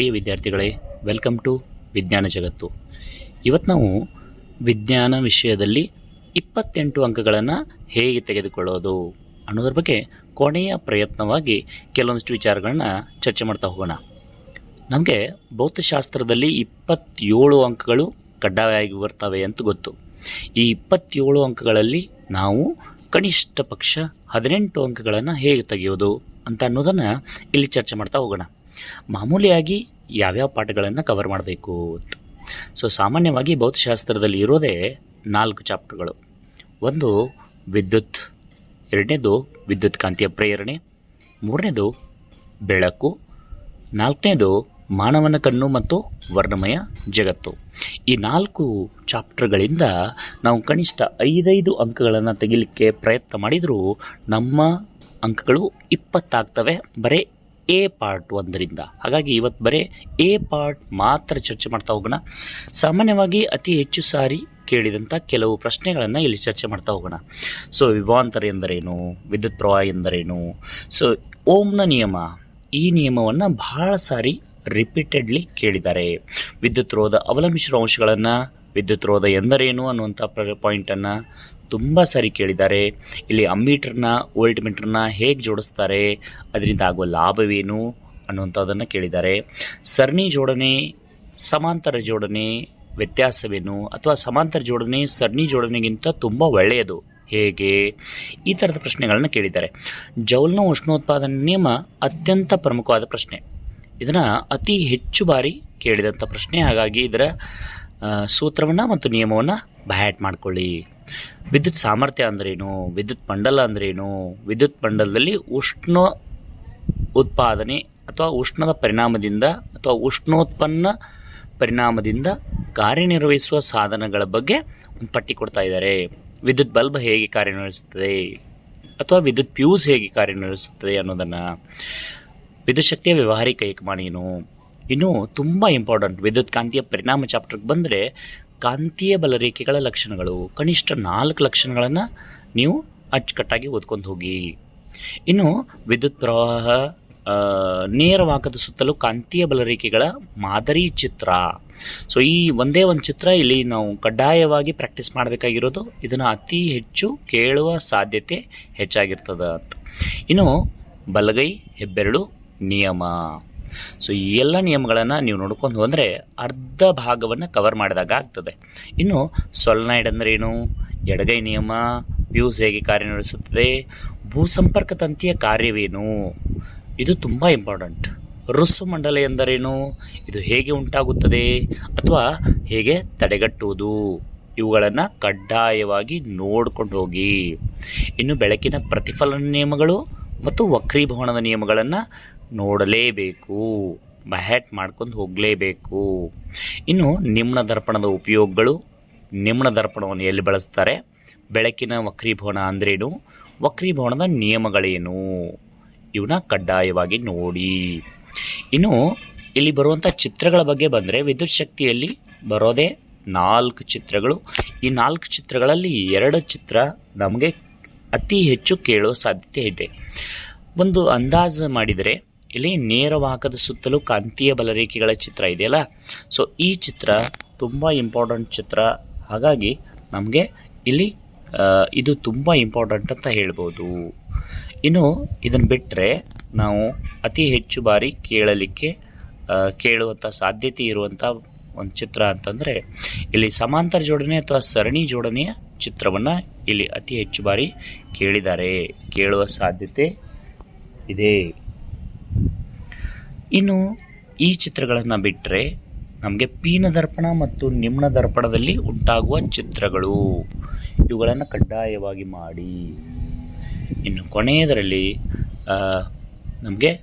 ಪ್ರಿಯ ವಿದ್ಯಾರ್ಥಿಗಳೇ welcome to ವಿಜ್ಞಾನ ಜಗತ್ತು. ಇವತ್ತು ನಾವು ವಿಜ್ಞಾನ ವಿಷಯದಲ್ಲಿ ಇಪ್ಪತ್ತೆಂಟು ಅಂಕಗಳನ್ನು ಹೇಗೆ ತೆಗೆದುಕೊಳ್ಳೋದು ಅನ್ನೋದ್ರ ಬಗ್ಗೆ ಕೊನೆಯ ಪ್ರಯತ್ನವಾಗಿ ಕೆಲವೊಂದಿಷ್ಟು ವಿಚಾರಗಳನ್ನ ಚರ್ಚೆ ಮಾಡ್ತಾ ಹೋಗೋಣ. ನಮಗೆ ಭೌತಶಾಸ್ತ್ರದಲ್ಲಿ ಇಪ್ಪತ್ತೇಳು ಅಂಕಗಳು ಕಡ್ಡಾಯವಾಗಿ ಬರ್ತವೆ ಅಂತ ಗೊತ್ತು. ಈ ಇಪ್ಪತ್ತೇಳು ಅಂಕಗಳಲ್ಲಿ ನಾವು ಕನಿಷ್ಠ ಪಕ್ಷ ಹದಿನೆಂಟು ಅಂಕಗಳನ್ನು ಹೇಗೆ ತೆಗೆಯೋದು ಅಂತ ಅನ್ನೋದನ್ನು ಇಲ್ಲಿ ಚರ್ಚೆ ಮಾಡ್ತಾ ಹೋಗೋಣ. ಮಾಮೂಲಿಯಾಗಿ ಯಾವ್ಯಾವ ಪಾಠಗಳನ್ನು ಕವರ್ ಮಾಡಬೇಕು ಅಂತ. ಸೊ ಸಾಮಾನ್ಯವಾಗಿ ಭೌತಶಾಸ್ತ್ರದಲ್ಲಿ ಇರೋದೇ ನಾಲ್ಕು ಚಾಪ್ಟರ್ಗಳು ಒಂದು ವಿದ್ಯುತ್, ಎರಡನೇದು ವಿದ್ಯುತ್ ಕಾಂತಿಯ ಪ್ರೇರಣೆ, ಮೂರನೇದು ಬೆಳಕು, ನಾಲ್ಕನೇದು ಮಾನವನ ಕಣ್ಣು ಮತ್ತು ವರ್ಣಮಯ ಜಗತ್ತು. ಈ ನಾಲ್ಕು ಚಾಪ್ಟರ್ಗಳಿಂದ ನಾವು ಕನಿಷ್ಠ ಐದೈದು ಅಂಕಗಳನ್ನು ತೆಗಿಲಿಕ್ಕೆ ಪ್ರಯತ್ನ ಮಾಡಿದರೂ ನಮ್ಮ ಅಂಕಗಳು ಇಪ್ಪತ್ತಾಗ್ತವೆ. ಬರೀ ಎ ಪಾರ್ಟ್ ಒಂದರಿಂದ. ಹಾಗಾಗಿ ಇವತ್ತು ಬರೀ ಎ ಪಾರ್ಟ್ ಮಾತ್ರ ಚರ್ಚೆ ಮಾಡ್ತಾ ಹೋಗೋಣ. ಸಾಮಾನ್ಯವಾಗಿ ಅತಿ ಹೆಚ್ಚು ಸಾರಿ ಕೇಳಿದಂಥ ಕೆಲವು ಪ್ರಶ್ನೆಗಳನ್ನು ಇಲ್ಲಿ ಚರ್ಚೆ ಮಾಡ್ತಾ ಹೋಗೋಣ. ಸೊ ವಿಭಾಂತರ ಎಂದರೇನು? ವಿದ್ಯುತ್ ಪ್ರವಾಹ ಎಂದರೇನು? ಸೊ ಓಮ್ನ ನಿಯಮ, ಈ ನಿಯಮವನ್ನು ಬಹಳ ಸಾರಿ ರಿಪೀಟೆಡ್ಲಿ ಕೇಳಿದ್ದಾರೆ. ವಿದ್ಯುತ್ ರೋಧ ಅವಲಂಬಿಸಿರುವ ಅಂಶಗಳನ್ನು ವಿದ್ಯುತ್ ರೋಧ ಎಂದರೇನು ಅನ್ನುವಂಥ ಪ್ರ ಪಾಯಿಂಟನ್ನು ತುಂಬ ಸರಿ ಕೇಳಿದ್ದಾರೆ. ಇಲ್ಲಿ ಅಮ್ಮೀಟ್ರನ್ನ ವೋಲ್ಟ್ ಮೀಟ್ರನ್ನ ಹೇಗೆ ಜೋಡಿಸ್ತಾರೆ, ಅದರಿಂದ ಆಗುವ ಲಾಭವೇನು ಅನ್ನುವಂಥದ್ದನ್ನು ಕೇಳಿದ್ದಾರೆ. ಸರಣಿ ಜೋಡಣೆ, ಸಮಾಂತರ ಜೋಡಣೆ ವ್ಯತ್ಯಾಸವೇನು ಅಥವಾ ಸಮಾಂತರ ಜೋಡಣೆ, ಸರಣಿ ಜೋಡಣೆಗಿಂತ ತುಂಬ ಒಳ್ಳೆಯದು ಹೇಗೆ? ಈ ಥರದ ಪ್ರಶ್ನೆಗಳನ್ನು ಕೇಳಿದ್ದಾರೆ. ಜೌಲ್ನ ಉಷ್ಣೋತ್ಪಾದನೆ ನಿಯಮ ಅತ್ಯಂತ ಪ್ರಮುಖವಾದ ಪ್ರಶ್ನೆ. ಇದನ್ನು ಅತಿ ಹೆಚ್ಚು ಬಾರಿ ಕೇಳಿದಂಥ ಪ್ರಶ್ನೆ. ಹಾಗಾಗಿ ಇದರ ಸೂತ್ರವನ್ನು ಮತ್ತು ನಿಯಮವನ್ನು ಬ್ಯಾಟ್ ಮಾಡ್ಕೊಳ್ಳಿ. ವಿದ್ಯುತ್ ಸಾಮರ್ಥ್ಯ ಅಂದ್ರೇನು? ವಿದ್ಯುತ್ ಮಂಡಲ ಅಂದ್ರೇನು? ವಿದ್ಯುತ್ ಮಂಡಲದಲ್ಲಿ ಉಷ್ಣ ಉತ್ಪಾದನೆ ಅಥವಾ ಉಷ್ಣದ ಪರಿಣಾಮದಿಂದ ಅಥವಾ ಉಷ್ಣೋತ್ಪನ್ನ ಪರಿಣಾಮದಿಂದ ಕಾರ್ಯನಿರ್ವಹಿಸುವ ಸಾಧನಗಳ ಬಗ್ಗೆ ಒಂದು ಪಟ್ಟಿ ಕೊಡ್ತಾ ಇದ್ದಾರೆ. ವಿದ್ಯುತ್ ಬಲ್ಬ್ ಹೇಗೆ ಕಾರ್ಯನಿರ್ವಹಿಸುತ್ತದೆ? ಅಥವಾ ವಿದ್ಯುತ್ ಪ್ಯೂಸ್ ಹೇಗೆ ಕಾರ್ಯನಿರ್ವಹಿಸುತ್ತದೆ ಅನ್ನೋದನ್ನು. ವಿದ್ಯುತ್ ಶಕ್ತಿಯ ವ್ಯವಹಾರಿಕ ಏಕಮಾನ ಏನು ಇನ್ನು ತುಂಬ ಇಂಪಾರ್ಟೆಂಟ್ ವಿದ್ಯುತ್ ಕಾಂತೀಯ ಪರಿಣಾಮ ಚಾಪ್ಟರ್ಗೆ ಬಂದರೆ ಕಾಂತೀಯ ಬಲರೇಖೆಗಳ ಲಕ್ಷಣಗಳು. ಕನಿಷ್ಠ ನಾಲ್ಕು ಲಕ್ಷಣಗಳನ್ನು ನೀವು ಅಚ್ಚುಕಟ್ಟಾಗಿ ಓದ್ಕೊಂಡು ಹೋಗಿ. ಇನ್ನು ವಿದ್ಯುತ್ ಪ್ರವಾಹ ನೇರವಾಗದ ಸುತ್ತಲೂ ಕಾಂತೀಯ ಬಲರೇಖೆಗಳ ಮಾದರಿ ಚಿತ್ರ. ಸೊ ಈ ಒಂದೇ ಒಂದು ಚಿತ್ರ ಇಲ್ಲಿ ನಾವು ಕಡ್ಡಾಯವಾಗಿ ಪ್ರಾಕ್ಟೀಸ್ ಮಾಡಬೇಕಾಗಿರೋದು. ಇದನ್ನು ಅತಿ ಹೆಚ್ಚು ಕೇಳುವ ಸಾಧ್ಯತೆ ಹೆಚ್ಚಾಗಿರ್ತದೆ ಅಂತ. ಇನ್ನು ಬಲಗೈ ಹೆಬ್ಬೆರಳು ನಿಯಮ. ಸೊ ಈ ಎಲ್ಲ ನಿಯಮಗಳನ್ನು ನೀವು ನೋಡ್ಕೊಂಡು ಹೋದರೆ ಅರ್ಧ ಭಾಗವನ್ನು ಕವರ್ ಮಾಡಿದಾಗ ಆಗ್ತದೆ. ಇನ್ನು ಸೊಲ್ನೈಡ್ ಏನು? ಎಡಗೈ ನಿಯಮ ಪ್ಯೂಸ್ ಹೇಗೆ ಕಾರ್ಯನಿರ್ವಹಿಸುತ್ತದೆ? ಭೂಸಂಪರ್ಕ ತಂತಿಯ ಕಾರ್ಯವೇನು? ಇದು ತುಂಬ ಇಂಪಾರ್ಟೆಂಟ್ ರುಸು ಮಂಡಲ ಎಂದರೇನು? ಇದು ಹೇಗೆ ಉಂಟಾಗುತ್ತದೆ? ಅಥವಾ ಹೇಗೆ ತಡೆಗಟ್ಟುವುದು? ಇವುಗಳನ್ನು ಕಡ್ಡಾಯವಾಗಿ ನೋಡ್ಕೊಂಡು ಹೋಗಿ. ಇನ್ನು ಬೆಳಕಿನ ಪ್ರತಿಫಲನ ನಿಯಮಗಳು ಮತ್ತು ವಕ್ರೀಭವನದ ನಿಯಮಗಳನ್ನು ನೋಡಲೇಬೇಕು ಬಹ್ಯಾಟ್ ಮಾಡ್ಕೊಂಡು ಹೋಗಲೇಬೇಕು. ಇನ್ನು ನಿಮ್ನ ದರ್ಪಣದ ಉಪಯೋಗಗಳು, ನಿಮ್ನ ದರ್ಪಣವನ್ನು ಎಲ್ಲಿ ಬಳಸ್ತಾರೆ? ಬೆಳಕಿನ ವಕ್ರೀಭವನ ಅಂದ್ರೇನು? ವಕ್ರೀಭವನದ ನಿಯಮಗಳೇನು? ಇವನ್ನ ಕಡ್ಡಾಯವಾಗಿ ನೋಡಿ. ಇನ್ನು ಇಲ್ಲಿ ಬರುವಂಥ ಚಿತ್ರಗಳ ಬಗ್ಗೆ ಬಂದರೆ ವಿದ್ಯುತ್ ಶಕ್ತಿಯಲ್ಲಿ ಬರೋದೇ ನಾಲ್ಕು ಚಿತ್ರಗಳು. ಈ ನಾಲ್ಕು ಚಿತ್ರಗಳಲ್ಲಿ ಎರಡು ಚಿತ್ರ ನಮಗೆ ಅತಿ ಹೆಚ್ಚು ಕೇಳುವ ಸಾಧ್ಯತೆ ಇದೆ. ಒಂದು ಅಂದಾಜು ಮಾಡಿದರೆ ಇಲ್ಲಿ ನೇರವಾಹಕದ ಸುತ್ತಲೂ ಕಾಂತೀಯ ಬಲರೇಖೆಗಳ ಚಿತ್ರ ಇದೆಯಲ್ಲ ಸೊ ಈ ಚಿತ್ರ ತುಂಬ ಇಂಪಾರ್ಟೆಂಟ್ ಚಿತ್ರ. ಹಾಗಾಗಿ ನಮಗೆ ಇಲ್ಲಿ ಇದು ತುಂಬ ಇಂಪಾರ್ಟೆಂಟ್ ಅಂತ ಹೇಳ್ಬೋದು. ಇನ್ನು ಇದನ್ನು ಬಿಟ್ಟರೆ ನಾವು ಅತಿ ಹೆಚ್ಚು ಬಾರಿ ಕೇಳಲಿಕ್ಕೆ ಕೇಳುವಂಥ ಸಾಧ್ಯತೆ ಇರುವಂಥ ಒಂದು ಚಿತ್ರ ಅಂತಂದರೆ, ಇಲ್ಲಿ ಸಮಾಂತರ ಜೋಡಣೆ ಅಥವಾ ಸರಣಿ ಜೋಡಣೆಯ ಚಿತ್ರವನ್ನು ಇಲ್ಲಿ ಅತಿ ಹೆಚ್ಚು ಬಾರಿ ಕೇಳಿದ್ದಾರೆ. ಕೇಳುವ ಸಾಧ್ಯತೆ ಇದೆ. ಇನ್ನು ಈ ಚಿತ್ರಗಳನ್ನು ಬಿಟ್ಟರೆ ನಮಗೆ ಪೀನ ದರ್ಪಣ ಮತ್ತು ನಿಮ್ನ ದರ್ಪಣದಲ್ಲಿ ಉಂಟಾಗುವ ಚಿತ್ರಗಳು. ಇವುಗಳನ್ನು ಕಡ್ಡಾಯವಾಗಿ ಮಾಡಿ. ಇನ್ನು ಕೊನೆಯದರಲ್ಲಿ ನಮಗೆ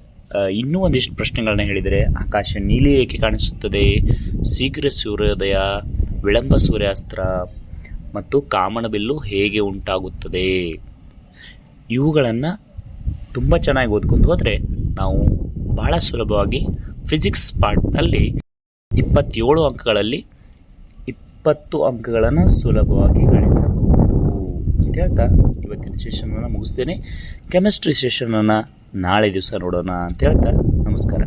ಇನ್ನೂ ಒಂದಿಷ್ಟು ಪ್ರಶ್ನೆಗಳನ್ನ ಹೇಳಿದರೆ, ಆಕಾಶ ನೀಲಿ ಏಕೆ ಕಾಣಿಸುತ್ತದೆ, ಶೀಘ್ರ ಸೂರ್ಯೋದಯ, ವಿಳಂಬ ಸೂರ್ಯಾಸ್ತ್ರ ಮತ್ತು ಕಾಮನಬಿಲ್ಲು ಹೇಗೆ ಉಂಟಾಗುತ್ತದೆ. ಇವುಗಳನ್ನು ತುಂಬ ಚೆನ್ನಾಗಿ ಓದ್ಕೊಂಡು ಹೋದರೆ ನಾವು ಬಹಳ ಸುಲಭವಾಗಿ ಫಿಸಿಕ್ಸ್ ಪಾರ್ಟ್ನಲ್ಲಿ ಇಪ್ಪತ್ತೇಳು ಅಂಕಗಳಲ್ಲಿ ಇಪ್ಪತ್ತು ಅಂಕಗಳನ್ನು ಸುಲಭವಾಗಿ ಗಳಿಸಬಹುದು ಅಂತ ಹೇಳ್ತಾ ಇವತ್ತಿನ ಸೆಷನನ್ನು ಮುಗಿಸ್ತೇನೆ. ಕೆಮಿಸ್ಟ್ರಿ ಸೆಷನನ್ನು ನಾಳೆ ದಿವಸ ನೋಡೋಣ ಅಂತ ಹೇಳ್ತಾ ನಮಸ್ಕಾರ.